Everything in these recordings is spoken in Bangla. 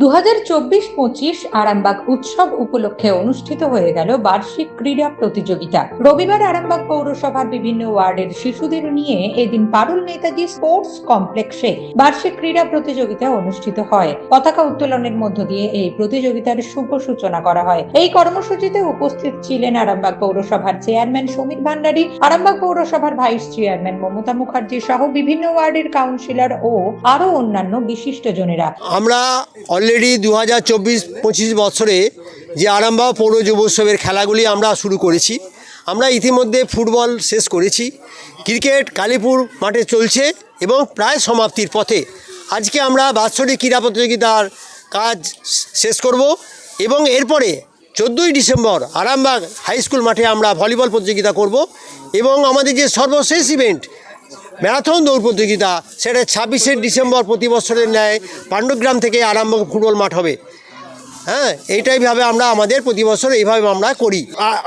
দু হাজার চব্বিশ পঁচিশ আরামবাগ উৎসব উপলক্ষে অনুষ্ঠিত হয়ে গেল বার্ষিক ক্রীড়া প্রতিযোগিতা। রবিবার আরামবাগ পৌরসভার বিভিন্ন ওয়ার্ডের শিশুদের নিয়ে এদিন পারুল নেতাজি স্পোর্টস কমপ্লেক্সে বার্ষিক ক্রীড়া প্রতিযোগিতা অনুষ্ঠিত হয়। পতাকা উত্তোলনের মধ্য দিয়ে এই প্রতিযোগিতার শুভ সূচনা করা হয়। এই কর্মসূচিতে উপস্থিত ছিলেন আরামবাগ পৌরসভার চেয়ারম্যান সমীর ভান্ডারী, আরামবাগ পৌরসভার ভাইস চেয়ারম্যান মমতা মুখার্জি সহ বিভিন্ন ওয়ার্ডের কাউন্সিলর ও আরও অন্যান্য বিশিষ্টজনেরা। আমরা অলরেডি দু হাজার চব্বিশ, পঁচিশ বছরে যে আরামবাগ পৌর যুব উৎসবের খেলাগুলি আমরা শুরু করেছি। আমরা ইতিমধ্যে ফুটবল শেষ করেছি। ক্রিকেট কালীপুর মাঠে চলছে এবং প্রায় সমাপ্তির পথে। আজকে আমরা বাৎসরিক ক্রীড়া প্রতিযোগিতার কাজ শেষ করব এবং এরপরে চোদ্দোই ডিসেম্বর আরামবাগ হাই স্কুল মাঠে আমরা ভলিবল প্রতিযোগিতা করব এবং আমাদের যে সর্বশেষ ইভেন্ট ম্যারাথন দৌড় প্রতিযোগিতা, সেটা ছাব্বিশে ডিসেম্বর প্রতি বছরের ন্যায় পাণ্ডুগ্রাম থেকে আরম্ভ ফুটবল মাঠ হবে। হ্যাঁ এইটাই ভাবে আমরা আমাদের প্রতি বছর এইভাবে আমরা করি।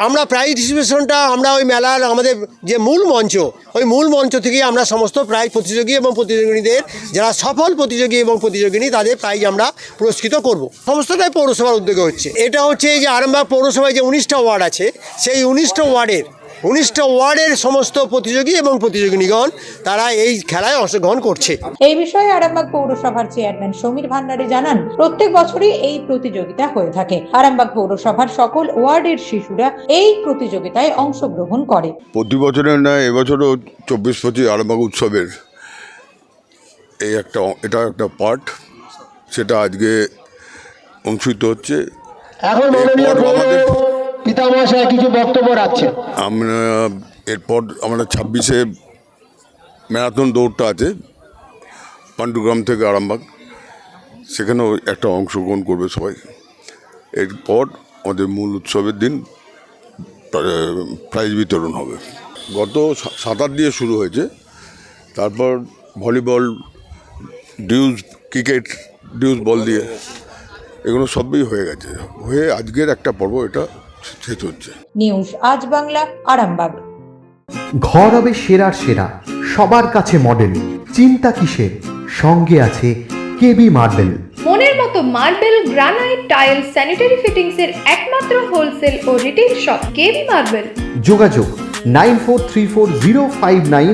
আমরা প্রাইজ ডিস্ট্রিবিউশনটা আমরা ওই মেলার আমাদের যে মূল মঞ্চ, ওই মূল মঞ্চ থেকেই আমরা সমস্ত প্রাইজ প্রতিযোগী এবং প্রতিযোগিনীদের, যারা সফল প্রতিযোগী এবং প্রতিযোগিনী, তাদের প্রাইজ আমরা পুরস্কৃত করব। সমস্তটাই পৌরসভার উদ্যোগে হচ্ছে। এটা হচ্ছে যে আরামবাগ পৌরসভায় যে উনিশটা ওয়ার্ড আছে, সেই উনিশটা ওয়ার্ডের উনিশটা ওয়ার্ডের সমস্ত প্রতিযোগী এবং প্রতিযোগিনীগণ তারা এই খেলায় অংশগ্রহণ করছে। এই বিষয়ে আরামবাগ পৌরসভার চেয়ারম্যান সমীর ভান্ডারী জানান প্রত্যেক বছরই এই প্রতিযোগিতা হয়ে থাকে। আরামবাগ পৌরসভার সকল ওয়ার্ডের শিশুরা এই প্রতিযোগিতায় অংশগ্রহণ করে। প্রতি বছরের নয় এবছরও চব্বিশ পঁচিশ আরামবাগ উৎসবের এই একটা এটা একটা পার্ট সেটা আজকে অনুষ্ঠিত হচ্ছে। এখন মাননীয় আমাদের- কিছু বক্তব্য রাখছেন? আমরা এরপর আমরা ছাব্বিশে ম্যারাথন দৌড়টা আছে, পাণ্ডুগ্রাম থেকে আরামবাগ। সেখানেও একটা অংশগ্রহণ করবে সবাই। এরপর আমাদের মূল উৎসবের দিন প্রাইজ বিতরণ হবে। গত সাঁতার দিয়ে শুরু হয়েছে। তারপর volleyball, deuce, cricket, deuce ball দিয়ে, এগুলো সবই হয়ে গেছে। হয়ে আজকের একটা পর্ব, এটা নিউজ আজ বাংলা আরামবাগ। ঘর হবে সেরার সেরা সবার কাছে মডেল চিন্তা কিসের? সঙ্গে আছে কেবি মার্বেল মনের মতো marble granite tile sanitary fittings এর একমাত্র হোলসেল ও retail shop K B marble যোগাযোগ nine four three four zero five nine